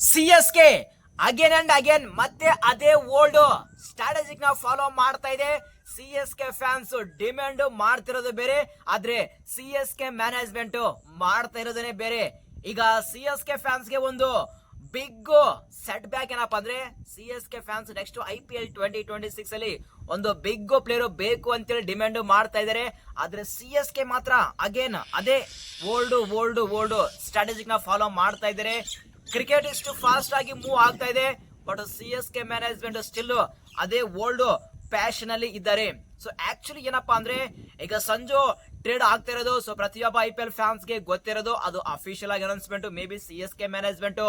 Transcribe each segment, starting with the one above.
C S K again and again ಮತ್ತೆ ಅದೇ old ಸ್ಟ್ರಾಟಜಿಕ್ನ ಫಾಲೋ ಮಾಡ್ತಾ ಇದೆ. C S K fans demand ಮಾಡ್ತಿರೋದು ಬೇರೆ, ಆದ್ರೆ ಸಿ ಎಸ್ ಕೆ ಮ್ಯಾನೇಜ್ಮೆಂಟ್ ಮಾಡ್ತಾ ಇರೋದೇ ಬೇರೆ. ಈಗ ಸಿ ಎಸ್ ಕೆ ಫ್ಯಾನ್ಸ್ಗೆ ಒಂದು ಬಿಗ್ ಸೆಟ್ ಬ್ಯಾಕ್ ಏನಪ್ಪ ಅಂದ್ರೆ C S K fans next I P L twenty twenty six ಅಲ್ಲಿ ಒಂದು ಬಿಗ್ ಪ್ಲೇಯರ್ ಬೇಕು ಅಂತೇಳಿ ಡಿಮ್ಯಾಂಡ್ ಮಾಡ್ತಾ ಇದ್ದಾರೆ ಆದ್ರೆ ಸಿ ಎಸ್ ಕೆ ಮಾತ್ರ ಅಗೇನ್ ಅದೇ ಓಲ್ಡ್ ಓಲ್ಡ್ ಓಲ್ಡ್ ಸ್ಟ್ರಾಟಜಿಕ್ನ ಫಾಲೋ ಮಾಡ್ತಾ ಇದ್ದಾರೆ ಕ್ರಿಕೆಟ್ ಇಷ್ಟು ಫಾಸ್ಟ್ ಆಗಿ ಮೂವ್ ಆಗ್ತಾ ಇದೆ but C S K management still ಅದೇ ಓಲ್ಡ್ ಪ್ಯಾಷನ್ ಅಲ್ಲಿ ಇದ್ದಾರೆ. ಸೊ ಆಕ್ಚುಲಿ ಏನಪ್ಪಾ ಅಂದ್ರೆ, ಈಗ ಸಂಜು ಟ್ರೇಡ್ ಆಗ್ತಾ ಇರೋದು. ಸೊ ಪ್ರತಿಯೊಬ್ಬ ಐ ಪಿ ಎಲ್ ಫ್ಯಾನ್ಸ್ಗೆ ಗೊತ್ತಿರೋದು. ಅದು ಅಫಿಷಿಯಲ್ ಆಗಿ announcement may be C S K management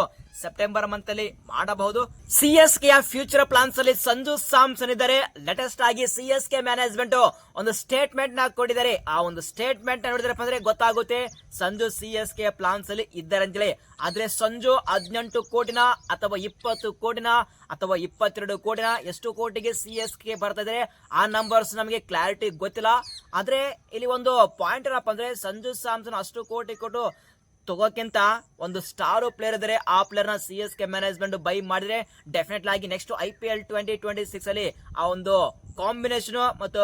September month ಅಲ್ಲಿ ಮಾಡಬಹುದು. C S K future plans ಅಲ್ಲಿ ಸಂಜು ಸಾಮ್ಸನ್ ಇದ್ದಾರೆ. ಲೇಟೆಸ್ಟ್ ಆಗಿ ಸಿ ಎಸ್ ಕೆ ಮ್ಯಾನೇಜ್ಮೆಂಟ್ ಒಂದು ಸ್ಟೇಟ್ಮೆಂಟ್ನ ಕೊಟ್ಟಿದ್ದಾರೆ. ಆ ಒಂದು ಸ್ಟೇಟ್ಮೆಂಟ್ ನೋಡಿದ್ರಪ್ಪ ಅಂದ್ರೆ ಗೊತ್ತಾಗುತ್ತೆ. Sanju C S K plans ಅಲ್ಲಿ ಇದ್ದಾರೆ ಅಂತೇಳಿ. ಆದ್ರೆ ಸಂಜು ಹದಿನೆಂಟು ಕೋಟಿನ ಅಥವಾ ಇಪ್ಪತ್ತು ಕೋಟಿನ ಅಥವಾ ಇಪ್ಪತ್ತೆರಡು ಕೋಟಿನ ಎಷ್ಟು ಕೋಟಿಗೆ ಸಿ ಎಸ್ ಕೆ ಬರ್ತಾ ಇದ್ದಾರೆ? ಆ ನಂಬರ್ಸ್ ನಮಗೆ ಕ್ಲಾರಿಟಿ ಗೊತ್ತಿಲ್ಲ. ಆದ್ರೆ ಇಲ್ಲಿ ಒಂದು ಪಾಯಿಂಟ್ ಏನಪ್ಪ ಅಂದ್ರೆ ಸಂಜು ಸ್ಯಾಮ್ಸನ್ ಅಷ್ಟು ಕೋಟಿ ಕೊಟ್ಟು ತಗೋಕ್ಕಿಂತ ಒಂದು ಸ್ಟಾರ್ ಪ್ಲೇಯರ್ ಇದ್ರೆ ಆ ಪ್ಲೇಯರ್ನ C S K management buy ಮಾಡಿದ್ರೆ ಡೆಫಿನೆಟ್ ಆಗಿ next I P L twenty twenty six ಅಲ್ಲಿ ಆ ಒಂದು ಕಾಂಬಿನೇಷನ್ ಮತ್ತು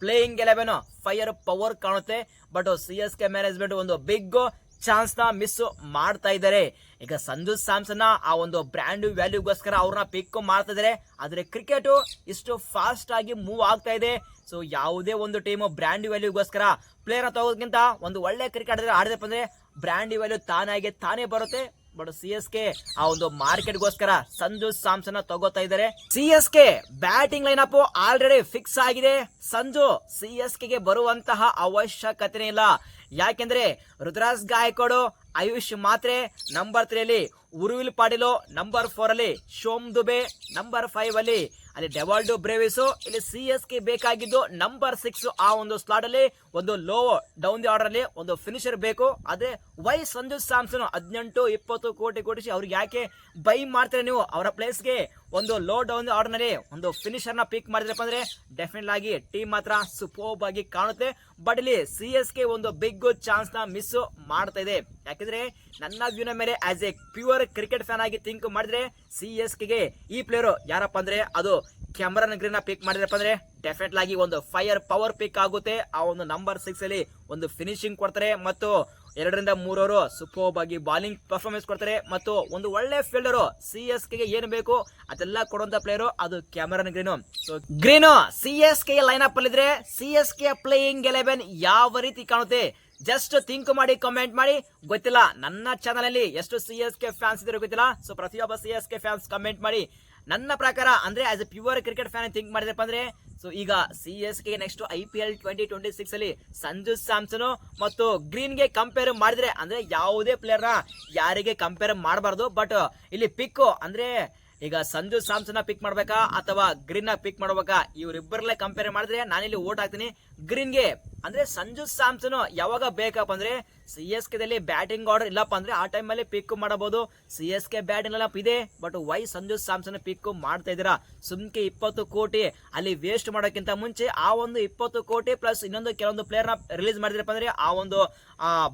ಪ್ಲೇಯಿಂಗ್ ಎಲೆವೆನ್ ಫೈರ್ ಪವರ್ ಕಾಣುತ್ತೆ. But C S K management ಒಂದು ಬಿಗ್ ಚಾನ್ಸ್ನ ಮಿಸ್ ಮಾಡ್ತಾ ಇದ್ದಾರೆ ಈಗ ಸಂಜು ಸ್ಯಾಮ್ಸನ್ ಆ ಒಂದು ಬ್ರ್ಯಾಂಡ್ ವ್ಯಾಲ್ಯೂಗೋಸ್ಕರ ಅವ್ರನ್ನ ಪಿಕ್ ಮಾಡ್ತಾ ಇದ್ದಾರೆ ಆದ್ರೆ ಕ್ರಿಕೆಟ್ ಇಷ್ಟು ಫಾಸ್ಟ್ ಆಗಿ ಮೂವ್ ಆಗ್ತಾ ಇದೆ. ಸೊ ಯಾವುದೇ ಒಂದು ಟೀಮು ಬ್ರ್ಯಾಂಡ್ ವ್ಯಾಲ್ಯೂಗೋಸ್ಕರ ಪ್ಲೇಯರ್ ತಗೋದಕ್ಕಿಂತ ಒಂದು ಒಳ್ಳೆ ಕ್ರಿಕೆಟ್ ಆಡಿದಪ್ಪ ಅಂದ್ರೆ ಬ್ರ್ಯಾಂಡ್ ವ್ಯಾಲ್ಯೂ ತಾನಾಗೆ ತಾನೇ ಬರುತ್ತೆ. ಬಟ್ ಸಿ ಎಸ್ ಕೆ ಆ ಒಂದು ಮಾರ್ಕೆಟ್ ಗೋಸ್ಕರ ಸಂಜು ಸ್ಯಾಮ್ಸನ್ ತಗೋತಾ ಇದ್ದಾರೆ. C S K batting line up already fix ಆಗಿದೆ. ಸಂಜು ಸಿ ಎಸ್ಗೆ ಬರುವಂತಹ ಅವಶ್ಯಕತೆ ಇಲ್ಲ. ಯಾಕೆಂದ್ರೆ ರುದ್ರಾಸ್ ಗಾಯಕೋಡು ಆಯುಷ್ ಮಾತ್ರೆ ನಂಬರ್ ತ್ರೀ ಉರುವಿಲ್ ಪಾಡಿಲೋ ನಂಬರ್ ಫೋರ್ ಅಲ್ಲಿ ಶೋಮ್ ದುಬೆ ನಂಬರ್ ಫೈವ್ ಅಲ್ಲಿ ಅಲ್ಲಿ ಡೆವಾಲ್ಡೋ ಬ್ರೇವಿಸು, ಇಲ್ಲಿ ಸಿ ಎಸ್ ಕೆ ಬೇಕಾಗಿದ್ದು ನಂಬರ್ ಸಿಕ್ಸ್ ಆ ಒಂದು ಸ್ಲಾಟ್ ಅಲ್ಲಿ, ಒಂದು ಲೋ ಡೌನ್ ದಿ ಆರ್ಡರ್ ಅಲ್ಲಿ ಒಂದು ಫಿನಿಶರ್ ಬೇಕು. ಅದೇ ವೈ ಸಂಜು ಸ್ಯಾಮ್ಸನ್ ಹದಿನೆಂಟು, ಇಪ್ಪತ್ತು ಕೋಟಿ ಕೊಡಿಸಿ ಅವ್ರಿಗೆ ಯಾಕೆ ಬೈ ಮಾಡ್ತೀರಾ ನೀವು? ಅವರ ಪ್ಲೇಸ್ಗೆ ಒಂದು ಲೋ ಡೌನ್ ಆರ್ಡರ್ನಲ್ಲಿ ಒಂದು ಫಿನಿಶರ್ನ ಪಿಕ್ ಮಾಡಿದ್ರಪ್ಪ ಅಂದ್ರೆ ಡೆಫಿನೆಟ್ ಆಗಿ ಟೀಮ್ ಮಾತ್ರ ಸೂಪರ್ಬ್ ಆಗಿ ಕಾಣುತ್ತೆ. ಬಟ್ ಇಲ್ಲಿ ಸಿ ಎಸ್ ಕೆ ಒಂದು ಬಿಗ್ ಚಾನ್ಸ್ನ ಮಿಸ್ ಮಾಡ್ತಾ ಇದೆ. ಯಾಕಂದ್ರೆ ನನ್ನ ವ್ಯೂನ ಮೇಲೆ as a pure cricket fan ಆಗಿ ಥಿಂಕ್ ಮಾಡಿದ್ರೆ ಸಿ ಎಸ್ ಕೆಗೆ ಈ ಪ್ಲೇಯರು ಯಾರಪ್ಪ ಅಂದ್ರೆ ಅದು ಕ್ಯಾಮರನ್ ಗ್ರೀನ್ ಪಿಕ್ ಮಾಡಿದ್ರಪ್ಪ ಅಂದ್ರೆ ಡೆಫಿನೆಟ್ ಆಗಿ ಒಂದು ಫೈರ್ ಪವರ್ ಪಿಕ್ ಆಗುತ್ತೆ. ಆ ಒಂದು ನಂಬರ್ ಸಿಕ್ಸ್ ಅಲ್ಲಿ ಒಂದು ಫಿನಿಶಿಂಗ್ ಕೊಡ್ತಾರೆ ಮತ್ತು ಎರಡರಿಂದ ಮೂರವರು ಸೂಪರ್ಬ್ ಆಗಿ ಬಾಲಿಂಗ್ ಪರ್ಫಾರ್ಮೆನ್ಸ್ ಕೊಡ್ತಾರೆ ಮತ್ತು ಒಂದು ಒಳ್ಳೆ ಫೀಲ್ಡರ್ ಸಿ ಎಸ್ ಕೆಗೆ ಏನು ಬೇಕು ಅದೆಲ್ಲ ಕೊಡುವಂತ ಪ್ಲೇಯರು ಅದು Cameron Green so Green C S K line up ಅಲ್ಲಿದ್ರೆ C S K playing eleven ಯಾವ ರೀತಿ ಕಾಣುತ್ತೆ? ಜಸ್ಟ್ ಥಿಂಕ್ ಮಾಡಿ ಕಮೆಂಟ್ ಮಾಡಿ. ಗೊತ್ತಿಲ್ಲ, ನನ್ನ ಚಾನಲ್ ಅಲ್ಲಿ ಎಷ್ಟು ಸಿ ಎಸ್ ಕೆ ಫ್ಯಾನ್ಸ್ ಇದ್ರೆ ಗೊತ್ತಿಲ್ಲ. ಸೊ ಪ್ರತಿಯೊಬ್ಬ C S K fans comment ಮಾಡಿ. ನನ್ನ ಪ್ರಕಾರ, ಅಂದ್ರೆ as a pure cricket fan think ಮಾಡಿದ್ರಪ್ಪ ಅಂದ್ರೆ ಸೊ ಈಗ C S K next I P L twenty twenty six ಅಲ್ಲಿ ಸಂಜು ಸ್ಯಾಮ್ಸನ್ ಮತ್ತು ಗ್ರೀನ್ಗೆ ಕಂಪೇರ್ ಮಾಡಿದ್ರೆ, ಅಂದ್ರೆ ಯಾವುದೇ ಪ್ಲೇಯರ್ನ ಯಾರಿಗೆ ಕಂಪೇರ್ ಮಾಡಬಾರ್ದು. ಬಟ್ ಇಲ್ಲಿ ಪಿಕ್ ಅಂದ್ರೆ ಈಗ ಸಂಜು ಸ್ಯಾಮ್ಸನ್ ಪಿಕ್ ಮಾಡ್ಬೇಕಾ ಅಥವಾ ಗ್ರೀನ್ನ ಪಿಕ್ ಮಾಡ್ಬೇಕಾ, ಇವ್ರಿಬ್ಬರಲ್ಲೇ ಕಂಪೇರ್ ಮಾಡಿದ್ರೆ ನಾನಿಲ್ಲಿ ಓಟ್ ಹಾಕ್ತೀನಿ. ಗ್ರೀನ್ಗೆ ಅಂದ್ರೆ ಸಂಜು ಸ್ಯಾಮ್ಸನ್ ಯಾವಾಗ ಬೇಕಪ್ಪ ಅಂದ್ರೆ ಸಿ ಎಸ್ ಕೆ ದಲ್ಲಿ ಬ್ಯಾಟಿಂಗ್ ಆರ್ಡರ್ ಇಲ್ಲಪ್ಪ ಅಂದ್ರೆ ಆ ಟೈಮ್ ಅಲ್ಲಿ ಪಿಕ್ ಮಾಡಬಹುದು. ಸಿ ಎಸ್ ಕೆ ಬ್ಯಾಟಿಂಗ್ ಇದೆ. But why Sanju Samson pick ಮಾಡ್ತಾ ಇದ್ದೀರಾ? ಸುಮ್ಕೆ ಇಪ್ಪತ್ತು ಕೋಟಿ ಅಲ್ಲಿ ವೇಸ್ಟ್ ಮಾಡೋಕ್ಕಿಂತ ಮುಂಚೆ ಆ ಒಂದು ಇಪ್ಪತ್ತು ಕೋಟಿ ಪ್ಲಸ್ ಇನ್ನೊಂದು ಕೆಲವೊಂದು ಪ್ಲೇಯರ್ನ ರಿಲೀಸ್ ಮಾಡಿದ್ರಪ್ಪ ಅಂದ್ರೆ ಆ ಒಂದು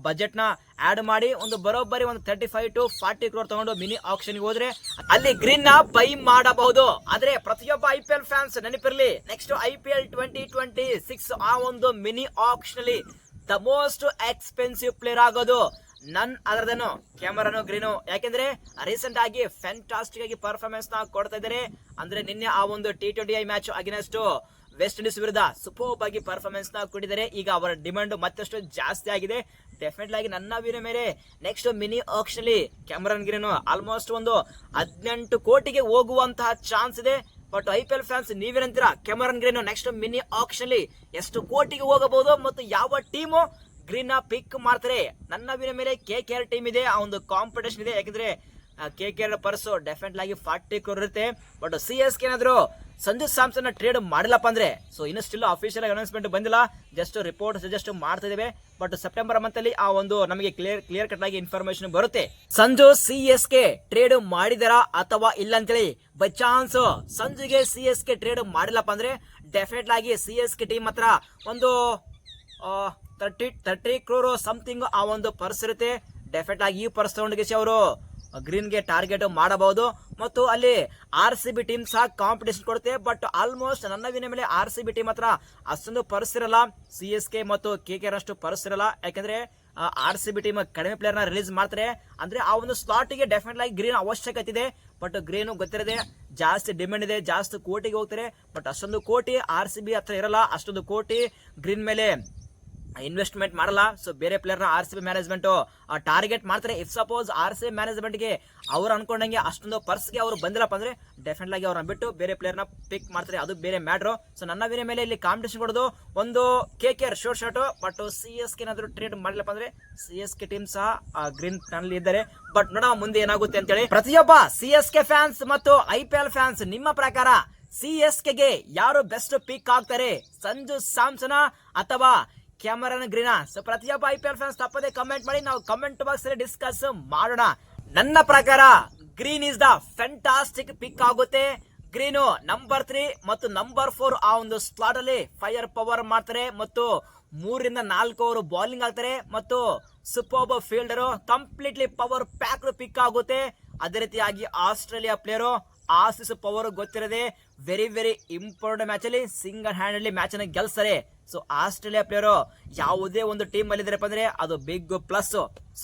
ಬಜೆಟ್ನ ಆಡ್ ಮಾಡಿ ಒಂದು ಬರೋಬ್ಬರಿ ಒಂದು thirty five to forty crore ತಗೊಂಡು ಮಿನಿ ಆಕ್ಷನ್ ಹೋದ್ರೆ ಅಲ್ಲಿ ಗ್ರೀನ್ನ ಬೈ ಮಾಡಬಹುದು. ಆದ್ರೆ ಪ್ರತಿಯೊಬ್ಬ ಐ ಪಿ ಎಲ್ ಫ್ಯಾನ್ಸ್ ನೆನಪಿರಲಿ next I P L twenty twenty six ಆ ಒಂದು ಮಿನಿ ಆಕ್ಷನ್ ಅಲ್ಲಿ ದ ಮೋಸ್ಟ್ ಎಕ್ಸ್ಪೆನ್ಸಿವ್ ಪ್ಲೇಯರ್ ಆಗೋದು ನನ್ ಅದರದನು ಕ್ಯಾಮರಾನು, ಗ್ರೀನು. ಯಾಕೆಂದ್ರೆ ರೀಸೆಂಟ್ ಆಗಿ ಫ್ಯಾಂಟಾಸ್ಟಿಕ್ ಆಗಿ ಪರ್ಫಾರ್ಮೆನ್ಸ್ನ ಕೊಡ್ತಾ ಇದ್ದಾರೆ. ಅಂದ್ರೆ ನಿನ್ನೆ ಆ ಒಂದು T twenty I match against West Indies ವಿರುದ್ಧ ಸೂಪರ್ಬ್ ಆಗಿ ಪರ್ಫಾರ್ಮೆನ್ಸ್ನ ಕೊಟ್ಟಿದ್ದಾರೆ. ಈಗ ಅವರ ಡಿಮಾಂಡ್ ಮತ್ತಷ್ಟು ಜಾಸ್ತಿ ಆಗಿದೆ. ಡೆಫಿನೆಟ್ ಆಗಿ ನನ್ನ ವೀರ ಮೇಲೆ ನೆಕ್ಸ್ಟ್ ಮಿನಿ ಆಕ್ಷನ್ ಅಲ್ಲಿ ಕ್ಯಾಮರನ್, ಗ್ರೀನು ಆಲ್ಮೋಸ್ಟ್ ಒಂದು ಹದಿನೆಂಟು ಕೋಟಿಗೆ ಹೋಗುವಂತಹ ಚಾನ್ಸ್ ಇದೆ. But I P L fans ನೀವೇನಂತೀರಾ Cameron Green next mini auction ಅಲ್ಲಿ ಎಷ್ಟು ಕೋಟಿಗೆ ಹೋಗಬಹುದು ಮತ್ತು ಯಾವ ಟೀಮು ಗ್ರೀನ್ನ ಪಿಕ್ ಮಾಡ್ತಾರೆ? ನನ್ನ ಮೇಲೆ ಕೆ ಕೆ ಆರ್ ಟೀಮ್ ಇದೆ, ಆ ಒಂದು ಕಾಂಪಿಟೇಷನ್ ಇದೆ. ಯಾಕಂದ್ರೆ K K R purse definite ಆಗಿ ಫಾರ್ಟಿ ಕ್ರೋರ್ ಇರುತ್ತೆ ಬಟ್ ಸಿ ಎಸ್ ಕೆ ಏನಾದ್ರು ಸಂಜು ಸ್ಯಾಮ್ಸನ್ ಟ್ರೇಡ್ ಮಾಡಿಲ್ಲಪ್ಪ ಅಂದ್ರೆ ಸೊ ಇನ್ನು ಸ್ಟಿಲ್ ಅಫಿಷಿಯಲ್ ಅನೌನ್ಸ್ಮೆಂಟ್ ಬಂದಿಲ್ಲ. ಜಸ್ಟ್ ರಿಪೋರ್ಟ್ ಸಜೆಸ್ಟ್ ಮಾಡ್ತಾ ಇದ್ದೇವೆ. ಬಟ್ ಸೆಪ್ಟೆಂಬರ್ ಮಂತ್ ಅಲ್ಲಿ ಆ ಒಂದು ನಮಗೆ ಕ್ಲಿಯರ್ ಕ್ಲಿಯರ್ ಕಟ್ ಆಗಿ ಇನ್ಫಾರ್ಮೇಶನ್ ಬರುತ್ತೆ. Sanju C S K trade ಮಾಡಿದಾರಾ ಅಥವಾ ಇಲ್ಲ ಅಂತೇಳಿ ಬೈ ಚಾನ್ಸ್ ಸಂಜುಗೆ ಸಿ ಎಸ್ ಕೆ ಟ್ರೇಡ್ ಮಾಡಿಲ್ಲಪ್ಪ ಅಂದ್ರೆ ಡೆಫಿನೆಟ್ ಆಗಿ ಸಿ ಎಸ್ ಕೆ ಟೀಮ್ ಹತ್ರ ಒಂದು ತರ್ಟಿ ತರ್ಟಿ ಕ್ರೋರ್ ಸಮಥಿಂಗ್ ಆ ಒಂದು ಪರ್ಸ್ ಇರುತ್ತೆ. ಡೆಫಿನೆಟ್ ಆಗಿ ಈ ಪರ್ಸ್ ತಗೊಂಡಿಗೆ ಅವರು ಗ್ರೀನ್ಗೆ ಟಾರ್ಗೆಟ್ ಮಾಡಬಹುದು. ಮತ್ತು ಅಲ್ಲಿ ಆರ್ ಸಿ ಬಿ ಟೀಮ್ ಸಹ ಕಾಂಪಿಟೇಷನ್ ಕೊಡುತ್ತೆ. ಬಟ್ ಆಲ್ಮೋಸ್ಟ್ ನನ್ನ ವಿನ ಮೇಲೆ ಆರ್ ಸಿ ಬಿ ಟೀಮ್ ಹತ್ರ ಅಷ್ಟೊಂದು ಪರ್ಸಿರಲ್ಲ ಸಿ ಎಸ್ ಕೆ ಮತ್ತು ಕೆ ಕೆ ಆರ್ ಅಷ್ಟು ಪರ್ಸಿರಲ್ಲ ಯಾಕಂದ್ರೆ ಆರ್ ಸಿ ಬಿ ಟೀಮ್ ಕಡಿಮೆ ಪ್ಲೇಯರ್ನ ರಿಲೀಸ್ ಮಾಡ್ತಾರೆ. ಅಂದ್ರೆ ಆ ಒಂದು ಸ್ಲಾಟ್ಗೆ ಡೆಫಿನೆಟ್ ಆಗಿ ಗ್ರೀನ್ ಅವಶ್ಯಕತೆ ಇದೆ. ಬಟ್ ಗ್ರೀನು ಗೊತ್ತಿರದೆ, ಜಾಸ್ತಿ ಡಿಮ್ಯಾಂಡ್ ಇದೆ. ಜಾಸ್ತಿ ಕೋಟಿಗೆ ಹೋಗ್ತಾರೆ. ಬಟ್ ಅಷ್ಟೊಂದು ಕೋಟಿ ಆರ್ ಸಿ ಬಿ ಹತ್ರ ಇರಲ್ಲ. ಅಷ್ಟೊಂದು ಕೋಟಿ ಗ್ರೀನ್ ಮೇಲೆ ಇನ್ವೆಸ್ಟ್ಮೆಂಟ್ ಮಾಡಲ್ಲ. ಸೊ ಬೇರೆ ಪ್ಲೇಯರ್ನ R C B management target ಮಾಡ್ತಾರೆ. If suppose R C B ಮ್ಯಾನೇಜ್ಮೆಂಟ್ಗೆ ಅವ್ರು ಅನ್ಕೊಂಡಂಗೆ ಅಷ್ಟೊಂದು ಪರ್ಸ್ಗೆ ಅವ್ರು ಬಂದಿಲ್ಲಪ್ಪ ಅಂದ್ರೆ ಡೆಫಿನೆಟ್ ಆಗಿ ಅವ್ರನ್ನ ಬಿಟ್ಟು ಬೇರೆ ಪ್ಲೇಯರ್ನ ಪಿಕ್ ಮಾಡ್ತಾರೆ. ಅದು ಬೇರೆ ಮ್ಯಾಟ್ರು ಸೊ ನನ್ನ ವಿನ ಮೇಲೆ ಇಲ್ಲಿ ಕಾಂಪಿಟೇಷನ್ ಕೊಡೋದು ಒಂದು K K R short shot but C S K ಏನಾದ್ರು ಟ್ರೇಡ್ ಮಾಡಿಲ್ಲಪ್ಪ ಅಂದ್ರೆ ಸಿ ಎಸ್ ಕೆ ಟೀಮ್ ಸಹ ಗ್ರೀನ್ನಲ್ಲಿ ಇದ್ದಾರೆ. ಬಟ್ ನೋಡೋಣ ಮುಂದೆ ಏನಾಗುತ್ತೆ ಅಂತೇಳಿ. ಪ್ರತಿಯೊಬ್ಬ ಸಿ ಎಸ್ ಕೆ ಫ್ಯಾನ್ಸ್ ಮತ್ತು ಐ ಪಿ ಎಲ್ ಫ್ಯಾನ್ಸ್ ನಿಮ್ಮ ಪ್ರಕಾರ ಸಿ ಎಸ್ ಕೆಗೆ ಯಾರು ಬೆಸ್ಟ್ ಪಿಕ್ ಆಗ್ತಾರೆ? ಸಂಜು ಸ್ಯಾಮ್ಸನ ಅಥವಾ ಕ್ಯಾಮರನ್ ಗ್ರೀನಾ. ಸೊ ಪ್ರತಿಯೊಬ್ಬ ಐ ಪಿ ಎಲ್ ಫ್ಯಾನ್ಸ್ ತಪ್ಪದೆ ಕಮೆಂಟ್ ಮಾಡಿ, ನಾವು ಕಮೆಂಟ್ ಬಾಕ್ಸ್ ಅಲ್ಲಿ ಡಿಸ್ಕಸ್ ಮಾಡೋಣ. ನನ್ನ ಪ್ರಕಾರ Green is the fantastic pick ಆಗುತ್ತೆ. ಗ್ರೀನು ನಂಬರ್ ತ್ರೀ ಮತ್ತು ನಂಬರ್ ಫೋರ್ ಆ ಒಂದು ಸ್ಲಾಟ್ ಅಲ್ಲಿ ಫೈರ್ ಪವರ್ ಮಾಡ್ತಾರೆ. ಮತ್ತು ಮೂರಿಂದ ನಾಲ್ಕು ಅವರು ಬೌಲಿಂಗ್ ಆಗ್ತಾರೆ. ಮತ್ತು super fielder completely power pack pick ಆಗುತ್ತೆ. ಅದೇ ರೀತಿಯಾಗಿ ಆಸ್ಟ್ರೇಲಿಯಾ ಪ್ಲೇಯರು ಆಸಿಸ್ ಪವರ್ ಗೊತ್ತಿರದೆ ವೆರಿ ವೆರಿ ಇಂಪಾರ್ಟೆಂಟ್ ಮ್ಯಾಚ್ ಅಲ್ಲಿ ಸಿಂಗಲ್ ಹ್ಯಾಂಡ್ ಅಲ್ಲಿ ಮ್ಯಾಚ್ ಅನ್ನ ಗೆಲ್ಸ್ತಾರೆ. ಸೊ ಆಸ್ಟ್ರೇಲಿಯಾ ಪ್ಲೇಯರು ಯಾವುದೇ ಒಂದು ಟೀಮ್ ಅಲ್ಲಿ ಇದ್ರಪ್ಪ ಅಂದ್ರೆ ಅದು ಬಿಗ್ ಪ್ಲಸ್